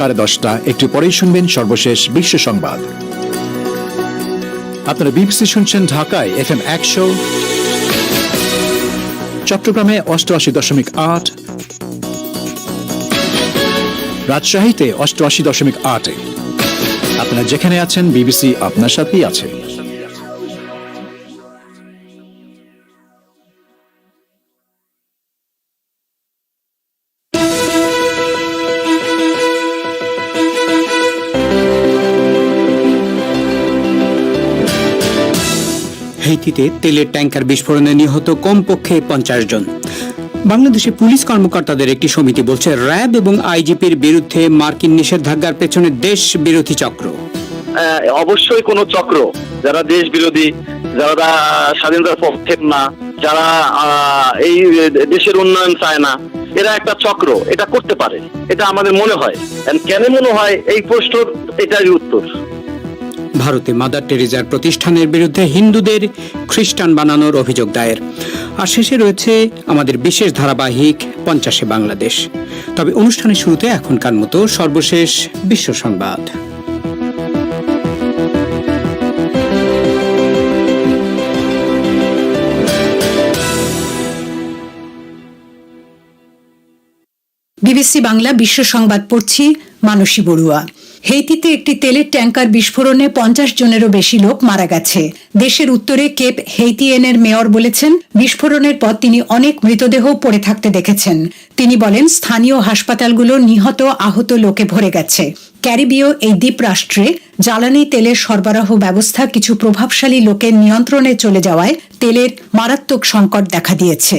সাড়ে দশটা। একটু পরেই শুনবেন সর্বশেষ বিশ্ব সংবাদ। আপনারা বিবিসি শুনছেন ঢাকায় এফ এম একশো। চট্টগ্রামে অষ্টআশি দশমিক আট। রাজশাহীতে অষ্টআশি দশমিক আটে। আপনারা যেখানে আছেন, বিবিসি আপনার সাথেই আছে। হেইতিতে তেলের ট্যাঙ্কার বিস্ফোরণে নিহত কমপক্ষে পঞ্চাশ জন। বাংলাদেশে পুলিশ কর্মকর্তাদের একটি সমিতি বলছে র্যাব এবং আইজিপির বিরুদ্ধে মার্কিন নিষেধাজ্ঞার পেছনে দেশ বিরোধী চক্র অবশ্যই কোনো চক্র। যারা দেশ বিরোধী যারা স্বাধীনতার পক্ষে না যারা এই দেশের উন্নয়ন চায় না এরা একটা চক্র। এটা করতে পারে। এটা আমাদের মনে হয়। কেন মনে হয়? এই প্রশ্ন এটারই উত্তর। ভারতে মাদার টেরিজার প্রতিষ্ঠানের বিরুদ্ধে হিন্দুদের খ্রিস্টান বানানোর অভিযোগ দায়ের। আর শেষে রয়েছে আমাদের বিশেষ ধারাবাহিক পঞ্চাশে বাংলাদেশ। তবে অনুষ্ঠানের শুরুতে এখনকার মতো সর্বশেষ বিশ্ব সংবাদ। বিবিসি বাংলা বিশ্ব সংবাদ পড়ছি মানসী বড়ুয়া। হেইতিতে একটি তেলের ট্যাঙ্কার বিস্ফোরণে পঞ্চাশ জনেরও বেশি লোক মারা গেছে। দেশের উত্তরে কেপ হেইতিয়েনের মেয়র বলেছেন, বিস্ফোরণের পর তিনি অনেক মৃতদেহ পড়ে থাকতে দেখেছেন। তিনি বলেন, স্থানীয় হাসপাতালগুলো নিহত আহত লোকে ভরে গেছে। ক্যারিবীয় এই দ্বীপরাষ্ট্রে জ্বালানি তেলের সরবরাহ ব্যবস্থা কিছু প্রভাবশালী লোকের নিয়ন্ত্রণে চলে যাওয়ায় তেলের মারাত্মক সংকট দেখা দিয়েছে।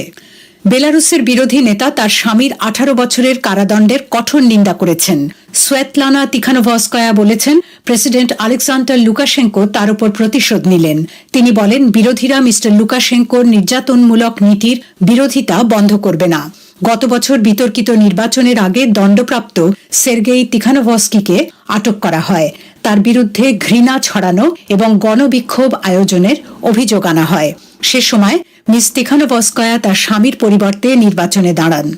বেলারুসের বিরোধী নেতা তার স্বামীর আঠারো বছরের কারাদণ্ডের কঠোর নিন্দা করেছেন। সোয়েতলানা তিখানোভস্কয়া বলেছেন, প্রেসিডেন্ট আলেকজান্ডার লুকাশেঙ্কো তার উপর প্রতিশোধ নিলেন। তিনি বলেন, বিরোধীরা মিস্টার লুকাশেঙ্কোর নির্যাতনমূলক নীতির বিরোধিতা বন্ধ করবে না। গত বছর বিতর্কিত নির্বাচনের আগে দণ্ডপ্রাপ্ত সের্গেই তিখানোভস্কিকে আটক করা হয়। তার বিরুদ্ধে ঘৃণা ছড়ানো এবং গণবিক্ষোভ আয়োজনের অভিযোগ আনা হয়। সে সময় মিস তিখানোভস্কয়া তার স্বামীর পরিবর্তে নির্বাচনে দাঁড়ান।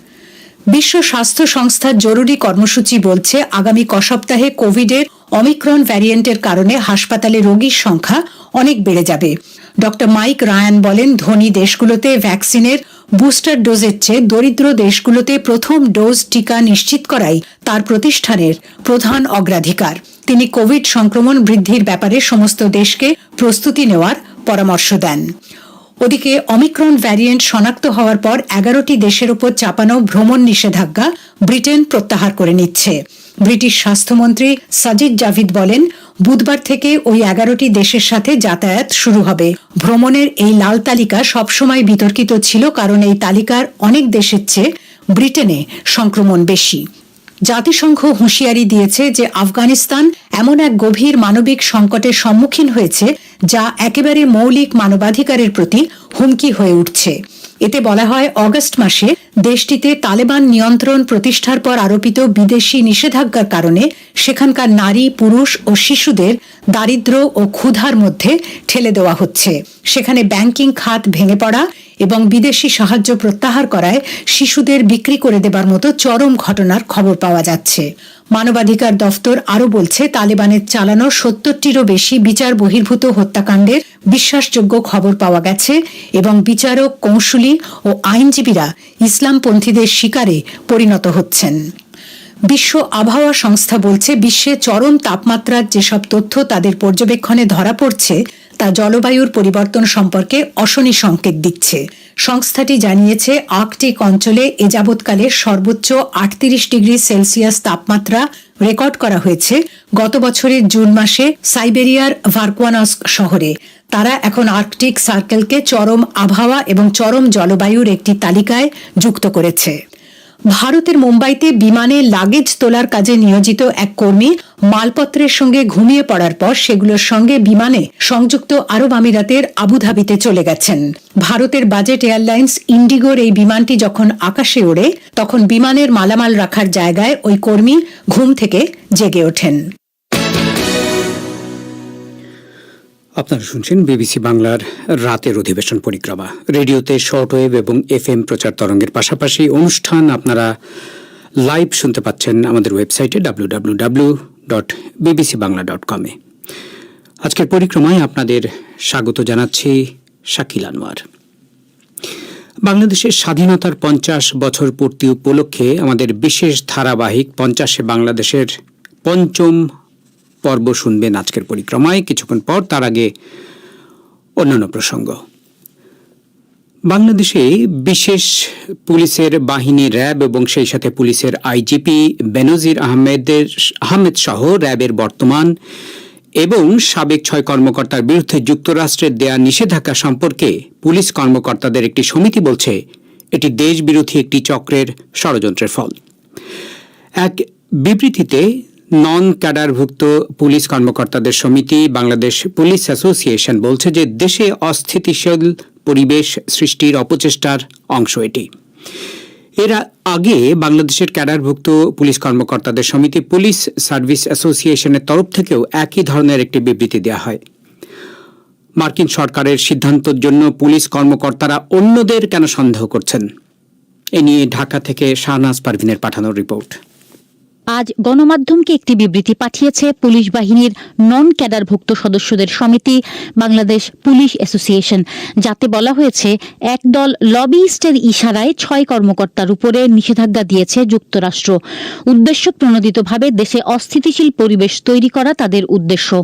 বিশ্ব স্বাস্থ্য সংস্থার জরুরি কর্মসূচি বলছে, আগামী ক সপ্তাহে কোভিডের অমিক্রন ভ্যারিয়েন্টের কারণে হাসপাতালে রোগীর সংখ্যা অনেক বেড়ে যাবে। ড. মাইক রায়ান বলেন, ধনী দেশগুলোতে ভ্যাকসিনের বুস্টার ডোজের চেয়ে দরিদ্র দেশগুলোতে প্রথম ডোজ টিকা নিশ্চিত করাই তার প্রতিষ্ঠানের প্রধান অগ্রাধিকার। তিনি কোভিড সংক্রমণ বৃদ্ধির ব্যাপারে সমস্ত দেশকে প্রস্তুতি নেওয়ার পরামর্শ দেন। ওদিকে অমিক্রন ভ্যারিয়েন্ট শনাক্ত হওয়ার পর এগারোটি দেশের ওপর চাপানো ভ্রমণ নিষেধাজ্ঞা ব্রিটেন প্রত্যাহার করে নিচ্ছে। ব্রিটিশ স্বাস্থ্যমন্ত্রী সাজিদ জাভিদ বলেন, বুধবার থেকে ওই এগারোটি দেশের সাথে যাতায়াত শুরু হবে। ভ্রমণের এই লাল তালিকা সবসময় বিতর্কিত ছিল কারণ এই তালিকার অনেক দেশের চেয়ে ব্রিটেনে সংক্রমণ বেশি। জাতিসংঘ হুঁশিয়ারি দিয়েছে যে আফগানিস্তান এমন এক গভীর মানবিক সংকটের সম্মুখীন হয়েছে যা একেবারে মৌলিক মানবাধিকারের প্রতি হুমকি হয়ে উঠছে। এতে বলা হয়, অগস্ট মাসে দেশটিতে তালেবান নিয়ন্ত্রণ প্রতিষ্ঠার পর আরোপিত বিদেশি নিষেধাজ্ঞার কারণে সেখানকার নারী, পুরুষ ও শিশুদের দারিদ্র ও ক্ষুধার মধ্যে ঠেলে দেওয়া হচ্ছে। সেখানে ব্যাংকিং খাত ভেঙে পড়া এবং বিদেশি সাহায্য প্রত্যাহার করায় শিশুদের বিক্রি করে দেবার মতো চরম ঘটনার খবর পাওয়া যাচ্ছে। মানবাধিকার দফতর আরও বলছে, তালেবানের চালানো সত্তরটিরও বেশি বিচার বহির্ভূত হত্যাকাণ্ডের বিশ্বাসযোগ্য খবর পাওয়া গেছে এবং বিচারক কৌশলী ও আইনজীবীরা ইসলামপন্থীদের শিকারে পরিণত হচ্ছেন। বিশ্ব আবহাওয়া সংস্থা বলছে, বিশ্বে চরম তাপমাত্রার যেসব তথ্য তাদের পর্যবেক্ষণে ধরা পড়ছে তা জলবায়ুর পরিবর্তন সম্পর্কে অশনি সংকেত দিচ্ছে। সংস্থাটি জানিয়েছে, আর্কটিক অঞ্চলে এ যাবৎকালে সর্বোচ্চ আটত্রিশ ডিগ্রি সেলসিয়াস তাপমাত্রা রেকর্ড করা হয়েছে। গত বছরের জুন মাসে সাইবেরিয়ার ভার্কোয়ানস্ক শহরে। তারা এখন আর্কটিক সার্কেলকে চরম আবহাওয়া এবং চরম জলবায়ুর একটি তালিকায় যুক্ত করেছে। ভারতের মুম্বাইতে বিমানে লাগেজ তোলার কাজে নিয়োজিত এক কর্মী মালপত্রের সঙ্গে ঘুমিয়ে পড়ার পর সেগুলোর সঙ্গে বিমানে সংযুক্ত আরব আমিরাতের আবুধাবিতে চলে গেছেন। ভারতের বাজেট এয়ারলাইন্স ইন্ডিগোর এই বিমানটি যখন আকাশে ওড়ে, তখন বিমানের মালামাল রাখার জায়গায় ওই কর্মী ঘুম থেকে জেগে ওঠেন। আপনারা শুনছেন বিবিসি বাংলার রাতের অধিবেশন পরিক্রমা। রেডিওতে শর্ট ওয়েভ এবং এফ এম প্রচার তরঙ্গের পাশাপাশি অনুষ্ঠান আপনারা লাইভ শুনতে পাচ্ছেন আমাদের ওয়েবসাইটে W W W dot BBC Bangla dot কমে আজকের পরিক্রমায় আপনাদের স্বাগত জানাচ্ছি শাকিল আনোয়ার। বাংলাদেশের স্বাধীনতার পঞ্চাশ বছর পূর্তি উপলক্ষে আমাদের বিশেষ ধারাবাহিক পঞ্চাশে বাংলাদেশের পঞ্চম পর্ব শুনবেন আজকের পরিক্রমায়। কিছুক্ষণ পর তার আগে অন্যান্য প্রসঙ্গ। বাংলাদেশে বিশেষ পুলিশের বাহিনী র্যাব এবং সেই সাথে পুলিশের আইজিপি বেনজির আহমেদের আহমেদ সহ র্যাবের বর্তমান এবং সাবেক ছয় কর্মকর্তার বিরুদ্ধে যুক্তরাষ্ট্রের দেয়া নিষেধাজ্ঞা সম্পর্কে পুলিশ কর্মকর্তাদের একটি সমিতি বলছে, এটি দেশবিরোধী একটি চক্রের ষড়যন্ত্রের ফল। এক বিবৃতিতে নন ক্যাডারভুক্ত পুলিশ কর্মকর্তাদের সমিতি, বাংলাদেশ পুলিশ অ্যাসোসিয়েশন বলছে যে দেশে অস্থিতিশীল পরিবেশ সৃষ্টির অপচেষ্টার অংশ এটি। এর আগে বাংলাদেশের ক্যাডারভুক্ত পুলিশ কর্মকর্তাদের সমিতি পুলিশ সার্ভিস অ্যাসোসিয়েশনের তরফ থেকেও একই ধরনের একটি বিবৃতি দেওয়া হয়। মার্কিন সরকারের সিদ্ধান্তের জন্য পুলিশ কর্মকর্তারা অন্যদের কেন সন্দেহ করছেন? এ নিয়ে ঢাকা থেকে শাহনাজ পারভিনের পাঠানো রিপোর্ট। আজ গণমাধ্যমকে একটি বিবৃতি পাঠিয়েছে পুলিশ বাহিনীর নন ক্যাডারভুক্ত সদস্যদের সমিতি, বাংলাদেশ পুলিশ অ্যাসোসিয়েশন। যাতে বলা হয়েছে, একদল লবিইস্টের ইশারায় ছয় কর্মকর্তার উপরে নিষেধাজ্ঞা দিয়েছে যুক্তরাষ্ট্র। উদ্দেশ্য প্রণোদিতভাবে দেশে অস্থিতিশীল পরিবেশ তৈরি করা তাদের উদ্দেশ্য।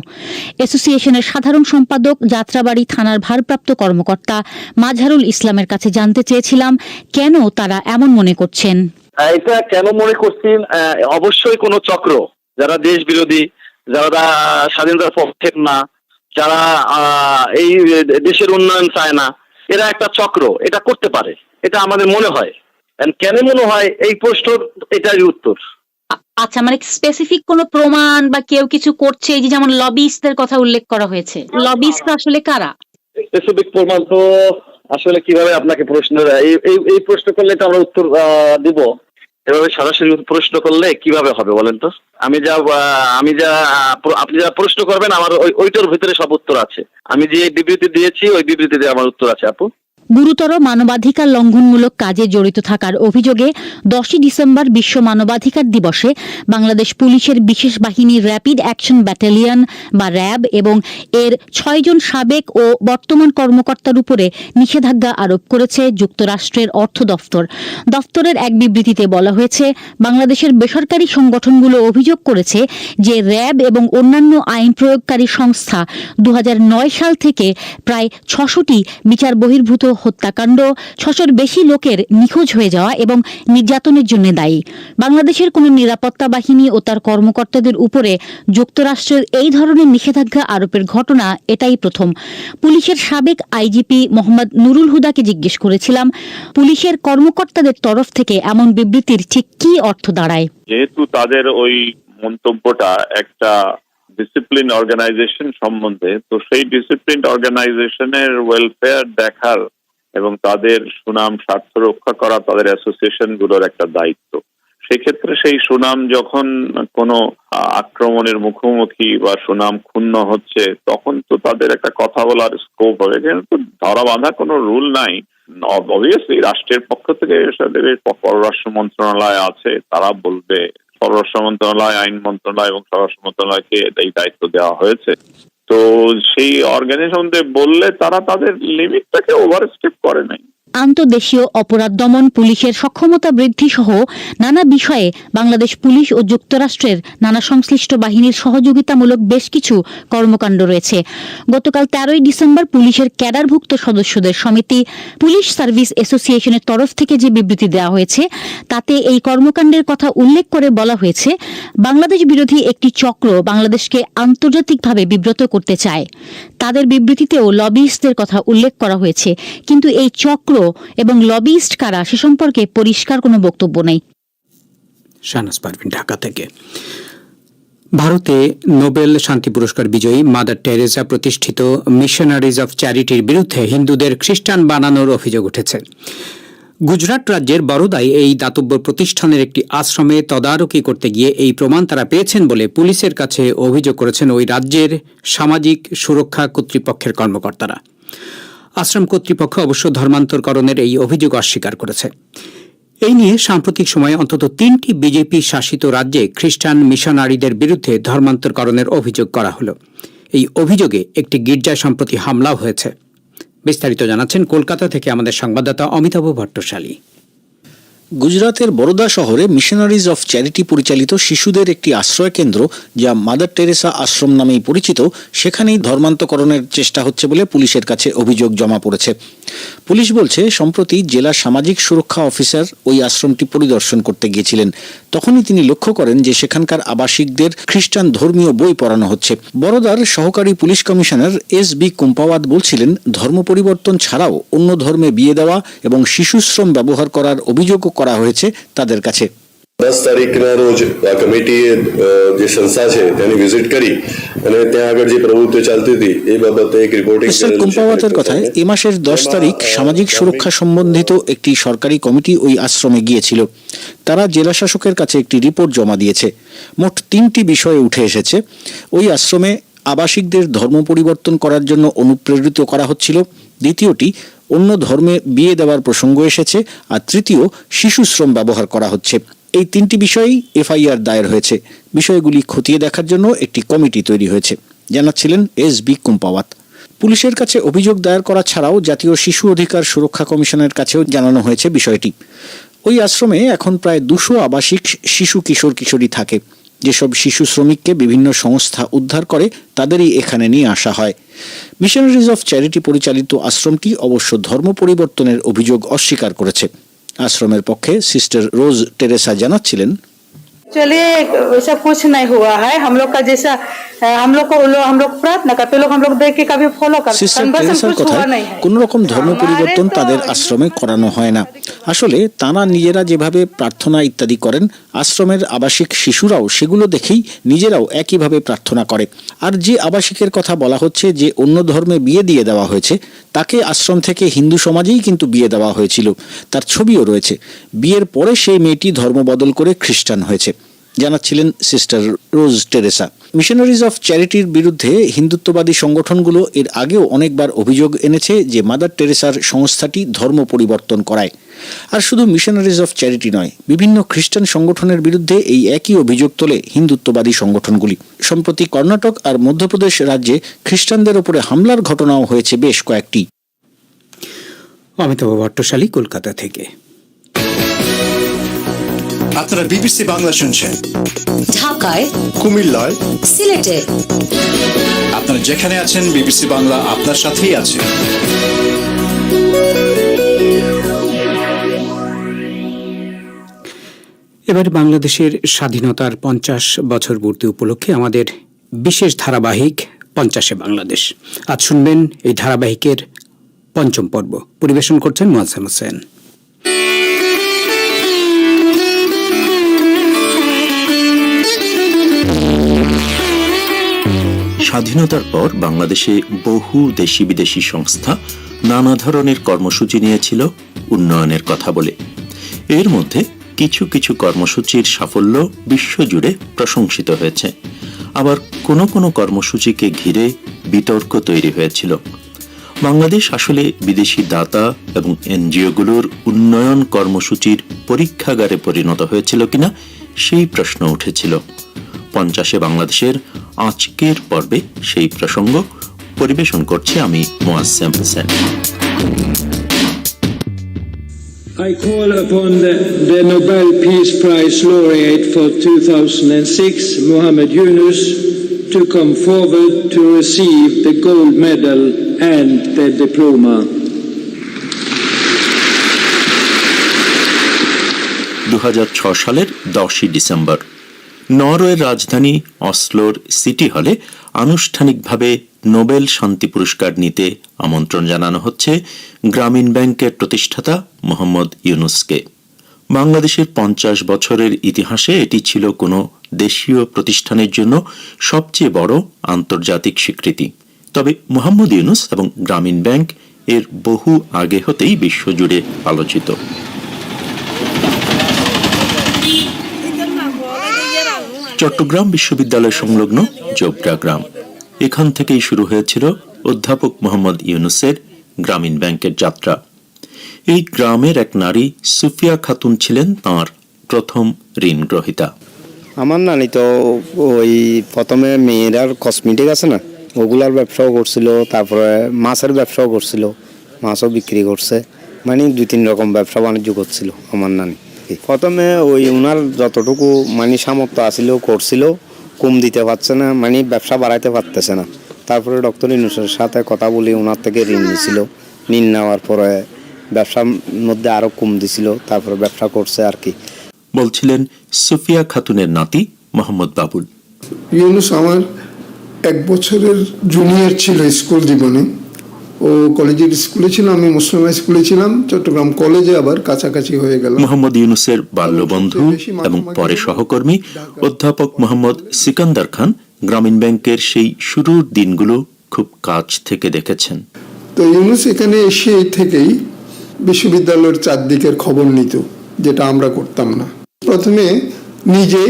অ্যাসোসিয়েশনের সাধারণ সম্পাদক, যাত্রাবাড়ি থানার ভারপ্রাপ্ত কর্মকর্তা মাঝারুল ইসলামের কাছে জানতে চেয়েছিলাম, কেন তারা এমন মনে করছেন। এটা কেন মনে করছি আহ, অবশ্যই কোনো চক্র। যারা দেশ বিরোধী যারা স্বাধীনতার পক্ষে না যারা আহ, এই দেশের উন্নয়ন চায় না এরা একটা চক্র। এটা করতে পারে। এটা আমাদের মনে হয়। কেন মনে হয়? এই প্রশ্ন এটারই উত্তর। আচ্ছা মানে স্পেসিফিক কোনো প্রমাণ বা কেউ কিছু করছে? এই যে যেমন লবিস্টদের কথা উল্লেখ করা হয়েছে। লবিস্ট আসলে কারা? স্পেসিফিক প্রমাণ তো আসলে কীভাবে আপনাকে প্রশ্ন এই, এই- প্রশ্ন করলে তো আমরা উত্তর দিব। এভাবে সরাসরি প্রশ্ন করলে কীভাবে হবে বলেন তো? আমি যা আমি যা আপনি যা প্রশ্ন করবেন, আমার ওই- ওইটার ভিতরে সব উত্তর আছে। আমি যে বিবৃতি দিয়েছি, ওই বিবৃতিতে আমার উত্তর আছে, আপু। গুরুতর মানবাধিকার লঙ্ঘনমূলক কাজে জড়িত থাকার অভিযোগে দশই ডিসেম্বর বিশ্ব মানবাধিকার দিবসে বাংলাদেশ পুলিশের বিশেষ বাহিনী র্যাপিড অ্যাকশন ব্যাটালিয়ন বা র্যাব এবং এর ছয়জন সাবেক ও বর্তমান কর্মকর্তার উপরে নিষেধাজ্ঞা আরোপ করেছে যুক্তরাষ্ট্রের অর্থ দফতর। দফতরের এক বিবৃতিতে বলা হয়েছে, বাংলাদেশের বেসরকারি সংগঠনগুলো অভিযোগ করেছে যে র্যাব এবং অন্যান্য আইন প্রয়োগকারী সংস্থা দু হাজার নয় সাল থেকে প্রায় ছশোটি বিচার বহির্ভূত হত্যাকাণ্ড, ছশোর বেশি লোকের নিখোঁজ হয়ে যাওয়া এবং নির্যাতনের জন্য দায়ী। বাংলাদেশের কোনো নিরাপত্তা বাহিনী ও তার কর্মকর্তাদের উপরে যুক্তরাষ্ট্রের এই ধরনের নিষেধাজ্ঞা আরোপের ঘটনা এটাই প্রথম। পুলিশের সাবেক আইজিপি মোহাম্মদ নুরুল হুদাকে জিজ্ঞেস করেছিলাম, পুলিশের কর্মকর্তাদের তরফ থেকে এমন বিবৃতির ঠিক কী অর্থ দাঁড়ায়? যেহেতু তাদের ওই মন্তব্যটা একটা ডিসিপ্লিন অর্গানাইজেশন সম্বন্ধে, তো সেই ডিসিপ্লিন অর্গানাইজেশনের ওয়েলফেয়ার দেখার এবং তাদের সুনাম স্বার্থ রক্ষা করা তাদের অ্যাসোসিয়েশনগুলোর একটা দায়িত্ব। সেক্ষেত্রে সেই সুনাম যখন কোনো আক্রমণের মুখোমুখি বা সুনাম ক্ষুণ্ণ হচ্ছে, তখন তো তাদের একটা কথা বলার স্কোপ হবে। কিন্তু ধরা বাঁধা কোনো রুল নাই অবভিয়াসলি রাষ্ট্রের পক্ষ থেকে পররাষ্ট্র মন্ত্রণালয় আছে, তারা বলবে। পররাষ্ট্র মন্ত্রণালয়, আইন মন্ত্রণালয় এবং স্বরাষ্ট্র মন্ত্রণালয়কে এই দায়িত্ব দেওয়া হয়েছে। তো সেই অর্গানাইজেশনদের বললে তারা তাদের লিমিটটাকে ওভারস্টেপ করে নাই। আন্তদেশীয় অপরাধ দমন, পুলিশের সক্ষমতা বৃদ্ধি সহ নানা বিষয়ে বাংলাদেশ পুলিশ ও যুক্তরাষ্ট্রের নানা সংশ্লিষ্ট বাহিনীর সহযোগিতামূলক বেশ কিছু কর্মকাণ্ড রয়েছে। গতকাল তেরোই ডিসেম্বর পুলিশের ক্যাডারভুক্ত সদস্যদের সমিতি পুলিশ সার্ভিস অ্যাসোসিয়েশনের তরফ থেকে যে বিবৃতি দেওয়া হয়েছে, তাতে এই কর্মকাণ্ডের কথা উল্লেখ করে বলা হয়েছে, বাংলাদেশ বিরোধী একটি চক্র বাংলাদেশকে আন্তর্জাতিকভাবে বিব্রত করতে চায়। তাদের বিবৃতিতেও লবিস্টদের কথা উল্লেখ করা হয়েছে। কিন্তু এই চক্র এবং লবিস্ট কারা সে সম্পর্কে পরিষ্কার কোনো বক্তব্য নেই। ঢাকা থেকে। ভারতে নোবেল শান্তি পুরস্কার বিজয়ী মাদার টেরেসা প্রতিষ্ঠিত মিশনারিজ অফ চ্যারিটির বিরুদ্ধে হিন্দুদের খ্রিস্টান বানানোর অভিযোগ উঠেছে। গুজরাট রাজ্যের বরোদায় এই দাতব্য প্রতিষ্ঠানের একটি আশ্রমে তদারকি করতে গিয়ে এই প্রমাণ তারা পেয়েছেন বলে পুলিশের কাছে অভিযোগ করেছেন ওই রাজ্যের সামাজিক সুরক্ষা কর্তৃপক্ষের কর্মকর্তারা। আশ্রম কর্তৃপক্ষ অবশ্য ধর্মান্তরকরণের এই অভিযোগ অস্বীকার করেছে। এই নিয়ে সাম্প্রতিক সময়ে অন্তত তিনটি বিজেপি শাসিত রাজ্যে খ্রিস্টান মিশনারিদের বিরুদ্ধে ধর্মান্তরকরণের অভিযোগ করা হলো। এই অভিযোগে একটি গির্জায় সম্প্রতি হামলাও হয়েছে। বিস্তারিত জানাচ্ছেন কলকাতা থেকে আমাদের সংবাদদাতা অমিতাভ ভট্টশালী। গুজরাতের বরোদা শহরে মিশনারিজ অফ চ্যারিটি পরিচালিত শিশুদের একটি আশ্রয় কেন্দ্র, যা মাদার টেরেসা আশ্রম নামেই পরিচিত, সেখানেই ধর্মান্তকরণের চেষ্টা হচ্ছে বলে পুলিশের কাছে অভিযোগ জমা পড়েছে। পুলিশ বলছে, সম্প্রতি জেলা সামাজিক সুরক্ষা অফিসার ওই আশ্রমটি পরিদর্শন করতে গিয়েছিলেন। তখনই তিনি লক্ষ্য করেন যে সেখানকার আবাসিকদের খ্রিস্টান ধর্মীয় বই পড়ানো হচ্ছে। বরোদার সহকারী police commissioner S B Kumpawat বলছিলেন, ধর্ম পরিবর্তন ছাড়াও অন্য ধর্মে বিয়ে দেওয়া এবং শিশুশ্রম ব্যবহার করার অভিযোগও করা হয়েছে তাদের কাছে દસ તારીખના રોજ આ કમિટીએ અ, જે સંસ્થા છે તેની વિઝિટ કરી અને ત્યાં આગળ જે પ્રવૃત્તિઓ ચાલતી હતી એ બાબતે એક રિપોર્ટિંગ মিস্টার કરેલું છે কুম্পাওয়াতের কথায় এ মাসের দশ তারিখ সামাজিক সুরক্ষা সম্বন্ধিত একটি সরকারি কমিটি ওই আশ্রমে গিয়েছিল তারা জেলা শাসকের কাছে একটি রিপোর্ট জমা দিয়েছে মোট তিনটি বিষয়ে উঠে এসেছে ওই আশ্রমে আবাসিকদের ধর্ম পরিবর্তন করার জন্য অনুপ্রেরিত করা হচ্ছিল দ্বিতীয়টি অন্য ধর্মে বিয়ে দেওয়ার প্রসঙ্গ এসেছে, আর তৃতীয়, শিশু শ্রম ব্যবহার করা হচ্ছে। এই তিনটি বিষয়েই এফআইআর দায়ের হয়েছে। বিষয়গুলি খতিয়ে দেখার জন্য একটি কমিটি তৈরি হয়েছে। জানাচ্ছিলেন এস বি কুম্পাওয়াত। পুলিশের কাছে অভিযোগ দায়ের করা ছাড়াও জাতীয় শিশু অধিকার সুরক্ষা কমিশনের কাছেও জানানো হয়েছে বিষয়টি। ওই আশ্রমে এখন প্রায় দুশো আবাসিক শিশু কিশোর কিশোরী থাকে। যেসব শিশু শ্রমিককে বিভিন্ন সংস্থা উদ্ধার করে, তাদেরই এখানে নিয়ে আসা হয়। মিশনারিজ অফ চ্যারিটি পরিচালিত আশ্রমটি অবশ্য ধর্ম পরিবর্তনের অভিযোগ অস্বীকার করেছে। আশ্রমের পক্ষে সিস্টার রোজ টেরেসা জানাচ্ছিলেন चलिए वैसा कुछ नहीं हुआ है हम लोग का जैसा अ, हम लोग को लोग हम लोग प्रार्थना करते लोग हम लोग देख के कभी फॉलो करते সিস্টার conversion টেরেসার कुछ हुआ কথায় नहीं है কোন রকম ধর্ম हमारे পরিবর্তন तो তাদের আশ্রমে করানো হয় না আসলে তারা নিজেরা যেভাবে প্রার্থনা ইত্যাদি করেন আশ্রমের আবাসিক শিশুরাও সেগুলো দেখেই নিজেরাও একইভাবে প্রার্থনা করে আর যে আবাসিকের কথা বলা হচ্ছে যে অন্য ধর্মে বিয়ে দিয়ে দেওয়া হয়েছে তাকে আশ্রম থেকে হিন্দু সমাজেই কিন্তু বিয়ে দেওয়া হয়েছিল। তার ছবিও রয়েছে। বিয়ের পরে সেই মেয়েটি ধর্ম বদল করে খ্রিস্টান হয়েছে। জানাচ্ছিলেন sister Rose Teresa. Missionaries of চ্যারিটির বিরুদ্ধে হিন্দুত্ববাদী সংগঠনগুলো এর আগেও অনেকবার অভিযোগ এনেছে যে মাদার টেরেসার সংস্থাটি ধর্ম পরিবর্তন করায়। আর শুধু মিশনারিজ অফ চ্যারিটি নয়, বিভিন্ন খ্রিস্টান সংগঠনের বিরুদ্ধে এই একই অভিযোগ তোলে হিন্দুত্ববাদী সংগঠনগুলি। সম্প্রতি কর্ণাটক আর মধ্যপ্রদেশ রাজ্যে খ্রিস্টানদের ওপরে হামলার ঘটনাও হয়েছে বেশ কয়েকটি। অমিতাভ ভট্টশালী, কলকাতা থেকে। আপনারা বিবিসি বাংলা শুনছেন। ঢাকায় কুমিল্লায়। সিলেটে। আপনারা যেখানে আছেন বিবিসি বাংলা আপনার সাথেই আছে। এবার বাংলাদেশের স্বাধীনতার পঞ্চাশ বছর পূর্তি উপলক্ষে আমাদের বিশেষ ধারাবাহিক পঞ্চাশে বাংলাদেশ। আজ শুনবেন এই ধারাবাহিকের পঞ্চম পর্ব। পরিবেশন করছেন মোয়াজ্জেম হোসেন। স্বাধীনতার পর বাংলাদেশে বহু দেশি বিদেশি সংস্থা নানা ধরনের কর্মসূচি নিয়েছিল উন্নয়নের কথা বলে। এর মধ্যে কিছু কিছু কর্মসূচির সাফল্য বিশ্বজুড়ে প্রশংসিত হয়েছে। আবার কোনো কোনো কর্মসূচিকে ঘিরে বিতর্ক তৈরি হয়েছিল। বাংলাদেশ আসলে বিদেশি দাতা এবং এনজিওগুলোর উন্নয়ন কর্মসূচির পরীক্ষাগারে পরিণত হয়েছিল কিনা সেই প্রশ্ন উঠেছিল। পঞ্চাশে বাংলাদেশের আজকের পর্বে সেই প্রসঙ্গ পরিবেশন করছি আমি Moazzem Hossain I call upon the, the Nobel Peace Prize laureate for 2006, Mohammed Yunus, to come forward to receive the gold medal and the diploma. দু হাজার ছয় সালের দশই ডিসেম্বর নরওয়ের রাজধানী অসলোর সিটি হলে আনুষ্ঠানিকভাবে নোবেল শান্তি পুরস্কার নিতে আমন্ত্রণ জানানো হচ্ছে গ্রামীণ ব্যাংকের প্রতিষ্ঠাতা মোহাম্মদ ইউনুসকে। বাংলাদেশের পঞ্চাশ বছরের ইতিহাসে এটি ছিল কোনো দেশীয় প্রতিষ্ঠানের জন্য সবচেয়ে বড় আন্তর্জাতিক স্বীকৃতি। তবে মোহাম্মদ ইউনুস এবং গ্রামীণ ব্যাংক এর বহু আগে হতেই বিশ্বজুড়ে আলোচিত। চট্টগ্রাম বিশ্ববিদ্যালয় সংলগ্ন জোবরা গ্রাম। এখান থেকেই শুরু হয়েছিল অধ্যাপক মোহাম্মদ ইউনুসের গ্রামীণ ব্যাংকের যাত্রা। এই গ্রামের এক নারী সুফিয়া খাতুন ছিলেন তাঁর প্রথম ঋণ গ্রহিতা। আমার নানি তো ওই প্রথমে মেয়েরার কসমেটিক আছে না, ওগুলার ব্যবসাও করছিল, তারপরে মাছের ব্যবসাও করছিল, মাছও বিক্রি করছে মানে দুই তিন রকম ব্যবসা বাণিজ্য করছিল আমার নানি। প্রথমে ওই ওনার যতটুকু মানে সামর্থ্য আসিল করছিল কম দিতে পারছে না মানে ব্যবসা বাড়াইতে পারতেছে না। তারপরে ডক্টর ইনুসের সাথে কথা বলি ওনার থেকে ঋণ নিছিল। ঋণ নেওয়ার পরে ব্যবসার মধ্যে আরও কম দিছিল তারপরে ব্যবসা করছে আর কি। বলছিলেন সুফিয়া খাতুনের নাতি মোহাম্মদ বাবুল। ইউনুস আমার এক বছরের জুনিয়র ছিল স্কুল জীবনে। ও কলেজের স্কুলে ছিল আমি মুসলিম স্কুলে ছিলাম চট্টগ্রাম কলেজে আবার কাছাকাছি হয়ে গেল মোহাম্মদ ইউনুসের বাল্যবন্ধু এবং পরে সহকর্মী অধ্যাপক মোহাম্মদ সিকান্দার খান গ্রামীণ ব্যাংকের সেই শুরুর দিনগুলো খুব কাছ থেকে দেখেছেন। তো ইউনুস এখানে এসে থেকেই বিশ্ববিদ্যালয়ের চারদিকের খবর নিত যেটা আমরা করতাম না। প্রথমে নিজে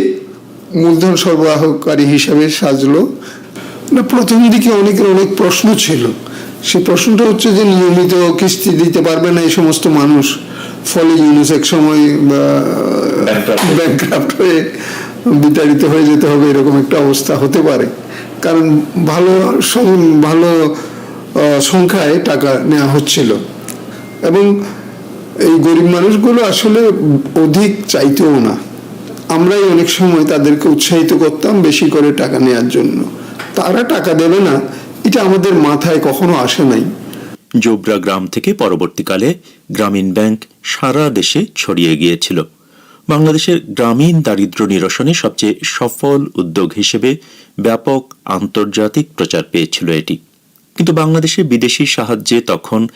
মূলধন সরবরাহকারী হিসাবে সাজলো। না প্রথম দিকে অনেকের অনেক প্রশ্ন ছিল। সে প্রশ্নটা হচ্ছে যে নিয়মিত কিস্তি দিতে পারবে না এই সমস্ত মানুষ ফলে ইউনুস এক সময় ব্যাংক্রাফ্ট হয়ে বিতাড়িত হয়ে যেতে হবে এরকম একটা অবস্থা হতে পারে। কারণ ভালো ভালো সংখ্যায় টাকা নেওয়া হচ্ছিল। এবং এই গরিব মানুষগুলো আসলে অধিক চাইতেও না। আমরাই অনেক সময় তাদেরকে উৎসাহিত করতাম বেশি করে টাকা নেওয়ার জন্য। তারা টাকা দেবে না এটা আমাদের মাথায় কখনো আসে নাই। জোবরা গ্রাম থেকে পরবর্তীকালে গ্রামীণ ব্যাংক সারা দেশে ছড়িয়ে গিয়েছিল। বাংলাদেশের গ্রামীণ দারিদ্র্য নিরসনে সবচেয়ে সফল উদ্যোগ হিসেবে ব্যাপক আন্তর্জাতিক প্রচার পেয়েছিল এটি। কিন্তু বাংলাদেশে বিদেশি সাহায্যে তখন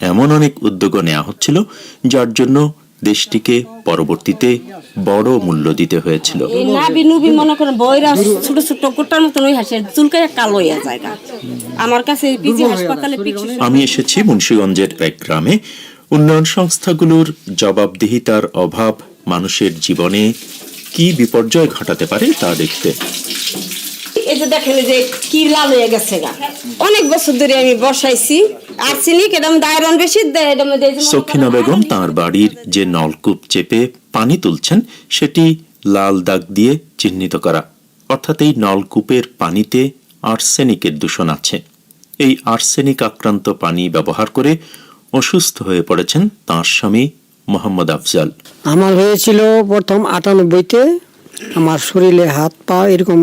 এমন অনেক উদ্যোগও নেওয়া হচ্ছিল, যার জন্য দেশটিকে পরবর্তীতে বড় মূল্য দিতে হয়েছিল। নাবি নুবি মনে করেন বইরা ছোট ছোট গোটার মতন ওই হাসে চুলকায় কালো জায়গা আমার কাছে পিজি হাসপাতালে আমি এসেছি মুন্সীগঞ্জের এক গ্রামে। উন্নয়ন সংস্থাগুলোর জবাবদিহিতার অভাব মানুষের জীবনে কি বিপর্যয় ঘটাতে পারে তা দেখতে। এই যে দেখেন যে কি লাল হয়ে গেছে গা। অনেক বছর ধরে আমি বসাইছি সখিনা বেগম তাঁর বাড়ির যে নলকূপ চেপে পানি তুলছেন সেটি লাল দাগ দিয়ে চিহ্নিত করা। অর্থাৎ এই নলকূপের পানিতে আর্সেনিকের দূষণ আছে। এই আর্সেনিক আক্রান্ত পানি ব্যবহার করে অসুস্থ হয়ে পড়েছেন তাঁর স্বামী মোহাম্মদ আফজাল। আমার হয়েছিল প্রথম আটানব্বইতে। আমার শরীরে হাত পা এরকম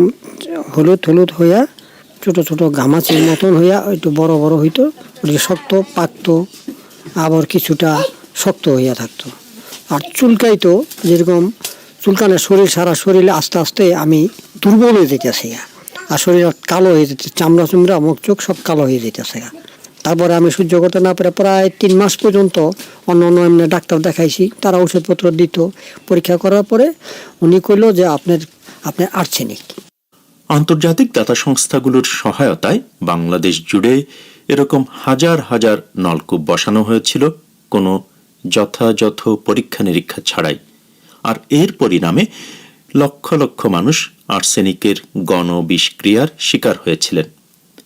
হলুদ হলুদ হইয়া ছোট ছোট গামাচির মতন হইয়া একটু বড় বড় হইতো, ওটা শক্ত পাকতো আবার কিছুটা শক্ত হইয়া থাকতো। আর চুলকাইতো, যেরকম চুলকানে শরীর, সারা শরীরে আস্তে আস্তে আমি দুর্বল হয়ে যেতেছে আর শরীর কালো হয়ে যেতে, চামড়া চুমড়া, মুখ চোখ সব কালো হয়ে যেতেছে তারপরে আমি সহ্য করতে না পারে প্রায় তিন মাস পর্যন্ত অন্য অন্য এমনি ডাক্তার দেখাইছি, তারা ওষুধপত্র দিত। পরীক্ষা করার পরে উনি কইল যে, আপনার আপনার আর্সেনিক। আন্তর্জাতিক দাতা সংস্থাগুলোর সহায়তায় বাংলাদেশ জুড়ে এরকম হাজার হাজার নলকূপ বসানো হয়েছিল কোনো যথাযথ পরীক্ষা নিরীক্ষা ছাড়াই। আর এর পরিণামে লক্ষ লক্ষ মানুষ আর্সেনিকের গণ বিষক্রিয়ার শিকার হয়েছিলেন।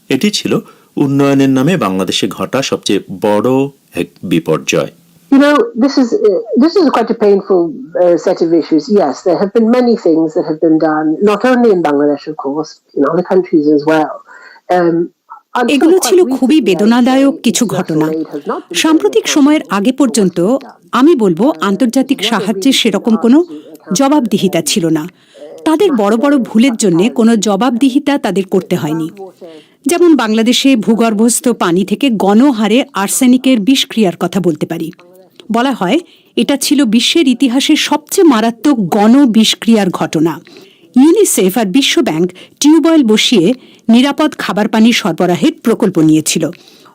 এটি ছিল উন্নয়নের নামে বাংলাদেশে ঘটা সবচেয়ে বড় এক বিপর্যয়। You know, this is uh, this is quite a painful uh, set of issues. Yes, there have been many things that have been done, not only in Bangladesh, of course, in other countries as well. Um, এগুলো ছিল খুবই বেদনাদায়ক কিছু ঘটনা সাম্প্রতিক সময়ের আগে পর্যন্ত আমি বলব আন্তর্জাতিক সাহায্যের সেরকম কোনো জবাবদিহিতা ছিল না তাদের বড় বড় ভুলের জন্য কোনো জবাবদিহিতা তাদের করতে হয়নি যেমন বাংলাদেশে ভূগর্ভস্থ পানি থেকে গণহারে আর্সেনিকের বিষক্রিয়ার কথা বলতে পারি বলা হয়, এটা ছিল বিশ্বের ইতিহাসের সবচেয়ে মারাত্মক গণ বিষক্রিয়ার ঘটনা। ইউনিসেফ আর বিশ্ব ব্যাংক টিউবওয়েল বসিয়ে নিরাপদ খাবার পানি সরবরাহের প্রকল্প নিয়েছিল।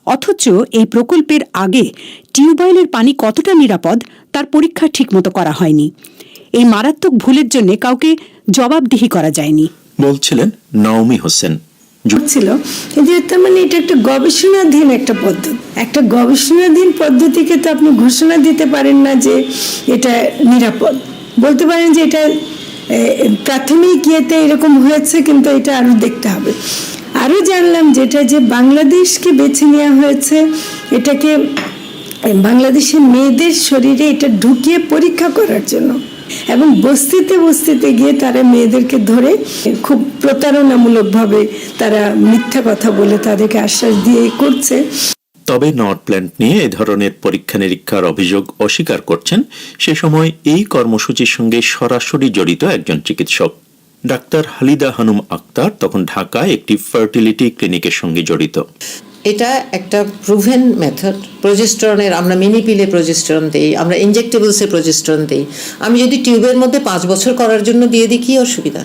অথচ এই প্রকল্পের আগে টিউবওয়েলের পানি কতটা নিরাপদ, তার পরীক্ষা ঠিকমতো করা হয়নি। এই মারাত্মক ভুলের জন্য কাউকে জবাবদিহি করা যায়নি। বলছিলেন নওমি হোসেন। ছিল। যে তার মানে এটা একটা গবেষণাধীন একটা পদ্ধতি একটা গবেষণাধীন পদ্ধতিকে তো আপনি ঘোষণা দিতে পারেন না যে এটা নিরাপদ। বলতে পারেন যে এটা প্রাথমিক ইয়েতে এরকম হয়েছে কিন্তু এটা আরও দেখতে হবে। আরও জানলাম যেটা যে বাংলাদেশকে বেছে নেওয়া হয়েছে, এটাকে বাংলাদেশের মেয়েদের শরীরে এটা ঢুকিয়ে পরীক্ষা করার জন্য। এবং বস্তিতে বস্তিতে গিয়ে তারা মেয়েদেরকে ধরে খুব প্রতারণামূলকভাবে তারা মিথ্যা কথা বলে তাদেরকে আশ্বাস দিয়ে করছে। তবে নর্থ প্ল্যান্ট নিয়ে এ ধরনের পরীক্ষা নিরীক্ষার অভিযোগ অস্বীকার করছেন সে সময় এই কর্মসূচির সঙ্গে সরাসরি জড়িত একজন চিকিৎসক। ডাক্তার হালিদা হানুম আক্তার তখন ঢাকায় একটি ফার্টিলিটি ক্লিনিকের সঙ্গে জড়িত। এটা একটা প্রুভেন মেথড প্রজেস্টরনের আমরা মিনি পিলে প্রজেস্টরন দিই, আমরা ইনজেক্টেবলসে প্রজেস্টরন দিই। আমি যদি টিউবের মধ্যে পাঁচ বছর করার জন্য দিয়ে দিই, কি অসুবিধা?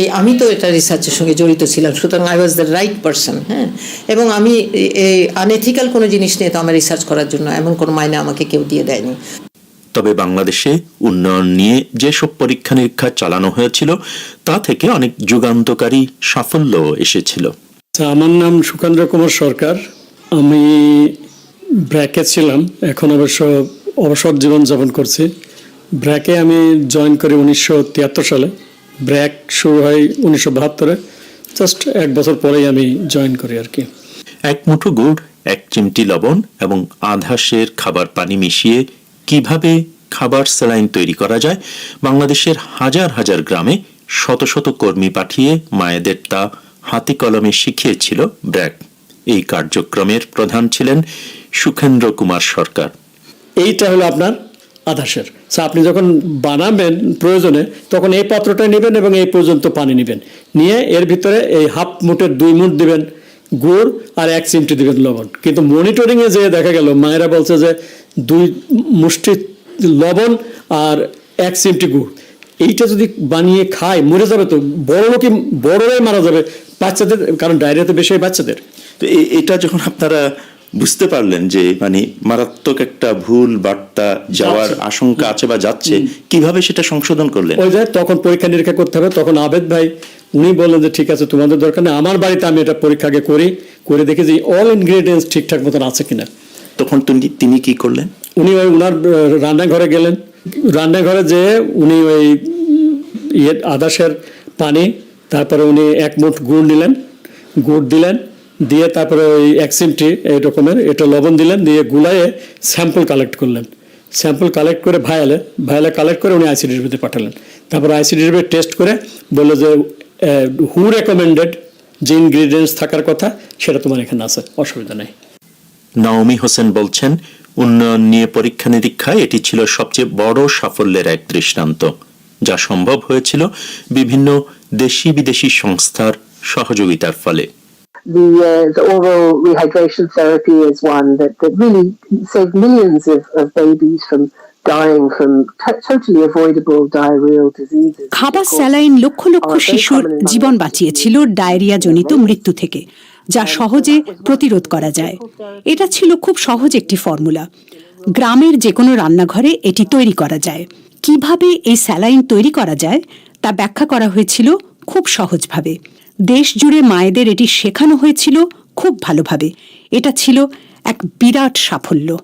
এই আমি তো এটা রিসার্চের সঙ্গে জড়িত ছিলাম, সুতরাং I was the right person হ্যাঁ? এবং আমি এই আনএথিক্যাল কোনো জিনিস নিয়ে তো আমার রিসার্চ করার জন্য এমন কোনো মাইনে আমাকে কেউ দিয়ে দেয়নি। তবে বাংলাদেশে উন্নয়ন নিয়ে যেসব পরীক্ষা নিরীক্ষা চালানো হয়েছিল, তা থেকে অনেক যুগান্তকারী সাফল্য এসেছিল। আমার নাম সুকান্দ্র কুমার সরকার। আমি ব্র্যাকে ছিলাম, এখন অবশ্য অবসর জীবন যাপন করছি। ব্র্যাকে আমি জয়েন করি উনিশশো তিয়াত্তর সালে। ব্র্যাক শুরু হয় উনিশশো বাহাত্তরে। জাস্ট এক বছর পরেই আমি জয়েন করি আর কি। এক মুঠো গুড়, এক চিমটি লবণ এবং আধা সের খাবার পানি মিশিয়ে কীভাবে খাবার স্যালাইন তৈরি করা যায়, বাংলাদেশের হাজার হাজার গ্রামে শত শত কর্মী পাঠিয়ে মায়েদের তা হাতে কলমে শিখিয়েছিল ব্র্যাক। এই কার্যক্রমের প্রধান ছিলেন সুখেন্দ্র কুমার সরকার। এইটা হলো আপনার আধাসের আপনি যখন বানাবেন প্রয়োজনে, তখন এই পাত্রটা নেবেন এবং এই পর্যন্ত পানি নেবেন। নিয়ে এর ভিতরে এই হাফ মুটের দুই মুঠ দিবেন গুড় আর এক চিমটি দিবেন লবণ। কিন্তু মনিটরিংয়ে যে দেখা গেল, মায়েরা বলছে যে দুই মুষ্টি লবণ আর এক চিমটি গুড়। এইটা যদি বানিয়ে খায় মরে যাবে তো। বড় লোকই বড়রাই মারা যাবে বাচ্চাদের কারণ ডায়রিয়া তো বেশি হয় বাচ্চাদের। তো এটা যখন আপনারা বুঝতে পারলেন যে মানে মারাত্মক একটা ভুল বার্তা যাওয়ার আশঙ্কা আছে বা যাচ্ছে কীভাবে সেটা সংশোধন করলেন? ওই যে তখন পরীক্ষা নিরীক্ষা করতে হবে তখন আবেদ ভাই উনি বললেন যে ঠিক আছে তোমাদের দরকার নেই। আমার বাড়িতে আমি এটা পরীক্ষাকে করি করে দেখি যে অল ইনগ্রেডিয়েন্টস ঠিকঠাক মতন আছে কিনা। তখন তিনি তিনি কি করলেন? উনি ওই উনার রান্নাঘরে গেলেন। রান্নাঘরে যেয়ে উনি ওই ইয়ে আদাসের পানি, তারপরে উনি এক মুঠ গুড় নিলেন, গুড় দিলেন, দিয়ে তারপরে ওই এক সিমটি এই রকমের, এটা লবণ দিলেন, দিয়ে গুলায়ে স্যাম্পল কালেক্ট করলেন। স্যাম্পল কালেক্ট করে ভায়ালে ভায়ালে কালেক্ট করে উনি আইসিডির ভিতরে পাঠালেন। তারপর আইসিডির ভিতরে টেস্ট করে বলল যে হু রেকমেন্ডেড যে ইনগ্রিডিয়েন্টস থাকার কথা, সেটা তোমার এখানে আছে, অসুবিধা নেই। নাওমি হোসেন বলছেন উন্নয়ন নিয়ে পরীক্ষা নিরীক্ষায় এটি ছিল সবচেয়ে বড় সাফল্যের এক দৃষ্টান্ত যা সম্ভব হয়েছিল বিভিন্ন দেশি বিদেশি সংস্থার সহযোগিতার ফলে the, uh, the oral rehydration therapy is one that, that really saved millions of, of babies from dying from t- totally avoidable diarrheal diseases. খাবার স্যালাইন লক্ষ লক্ষ শিশুর জীবন বাঁচিয়েছিল ডায়রিয়া জনিত মৃত্যু থেকে যা সহজে প্রতিরোধ করা যায়। এটা ছিল খুব সহজ একটি ফর্মুলা। গ্রামের যে কোনো রান্নাঘরে এটি তৈরি করা যায়। কীভাবে এই স্যালাইন তৈরি করা যায়, তা ব্যাখ্যা করা হয়েছিল খুব সহজভাবে। দেশ জুড়ে মায়েদের এটি শেখানো হয়েছিল খুব ভালোভাবে। এটা ছিল এক বিরাট সাফল্য।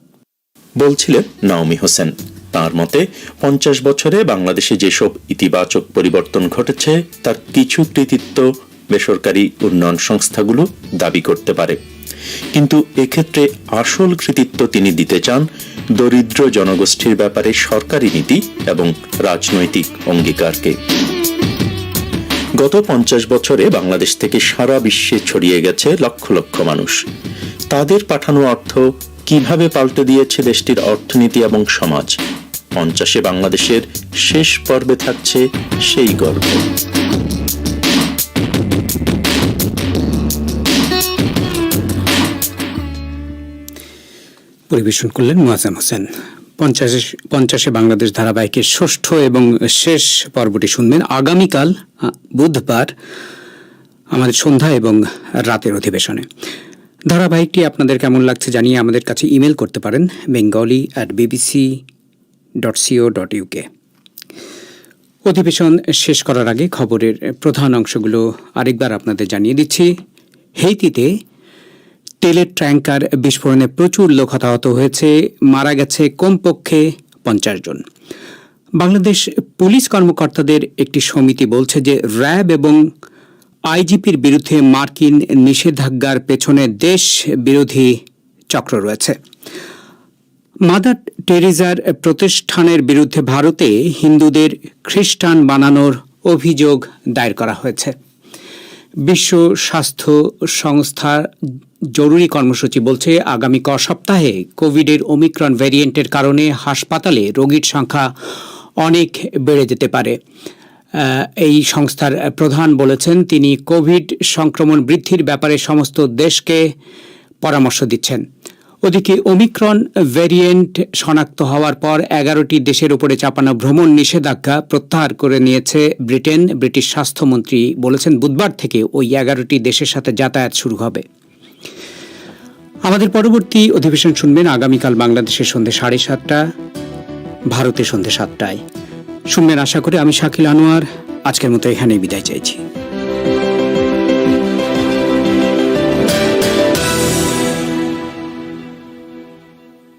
বলছিলেন নাওমি হোসেন। তার মতে, পঞ্চাশ বছরে বাংলাদেশে যেসব ইতিবাচক পরিবর্তন ঘটেছে, তার কিছু কৃতিত্ব বেসরকারি উন্নয়ন সংস্থাগুলো দাবি করতে পারে। কিন্তু এক্ষেত্রে আসল কৃতিত্ব তিনি দিতে চান দরিদ্র জনগোষ্ঠীর ব্যাপারে সরকারি নীতি এবং রাজনৈতিক অঙ্গীকারকে। গত পঞ্চাশ বছরে বাংলাদেশ থেকে সারা বিশ্বে ছড়িয়ে গেছে লক্ষ লক্ষ মানুষ। তাদের পাঠানো অর্থ কীভাবে পাল্টে দিয়েছে দেশটির অর্থনীতি এবং সমাজ? পঞ্চাশে বাংলাদেশের শেষ পর্বে থাকছে সেই গল্প। পরিবেশন করলেন মুয়াজ্জাম হোসেন। পঞ্চাশে পঞ্চাশে বাংলাদেশ ধারাবাহিকের ষষ্ঠ এবং শেষ পর্বটি শুনবেন আগামীকাল বুধবার, আমাদের সন্ধ্যা এবং রাতের অধিবেশনে। ধারাবাহিকটি আপনাদের কেমন লাগছে জানিয়ে আমাদের কাছে ইমেল করতে পারেন Bengali at BBC dot C O dot অধিবেশন শেষ করার আগে খবরের প্রধান অংশগুলো আরেকবার আপনাদের জানিয়ে দিচ্ছি। হেইতিতে তেলের ট্যাঙ্কার বিস্ফোরণে প্রচুর লোক হতাহত হয়েছে, মারা গেছে কমপক্ষে পঞ্চাশ জন। বাংলাদেশ পুলিশ কর্মকর্তাদের একটি সমিতি বলছে যে র্যাব এবং আইজিপির বিরুদ্ধে মার্কিন নিষেধাজ্ঞার পেছনে দেশ বিরোধী চক্র রয়েছে। মাদার টেরিজার প্রতিষ্ঠানের বিরুদ্ধে ভারতে হিন্দুদের খ্রিস্টান বানানোর অভিযোগ দায়ের করা হয়েছে। বিশ্ব স্বাস্থ্য সংস্থার জরুরি কর্মসূচি বলছে, আগামী ক সপ্তাহে কোভিডের ওমিক্রন ভ্যারিয়েন্টের কারণে হাসপাতালে রোগীর সংখ্যা অনেক বেড়ে যেতে পারে। এই সংস্থার প্রধান বলেছেন, তিনি কোভিড সংক্রমণ বৃদ্ধির ব্যাপারে সমস্ত দেশকে পরামর্শ দিচ্ছেন। ওদিকে ওমিক্রন ভ্যারিয়েন্ট শনাক্ত হওয়ার পর এগারোটি দেশের উপরে চাপানো ভ্রমণ নিষেধাজ্ঞা প্রত্যাহার করে নিয়েছে ব্রিটেন, ব্রিটিশ স্বাস্থ্যমন্ত্রী বলেছেন, বুধবার থেকে ওই এগারোটি দেশের সাথে যাতায়াত শুরু হবে। আমাদের পরবর্তী অধিবেশন শুনবেন আগামীকাল বাংলাদেশের সন্ধ্যে সাড়ে সাতটা, ভারতে সন্ধ্যে সাতটায়। শুনবেন আশা করে আমি শাকিল আনোয়ার। আজকের মতো এখানেই বিদায় চাইছি।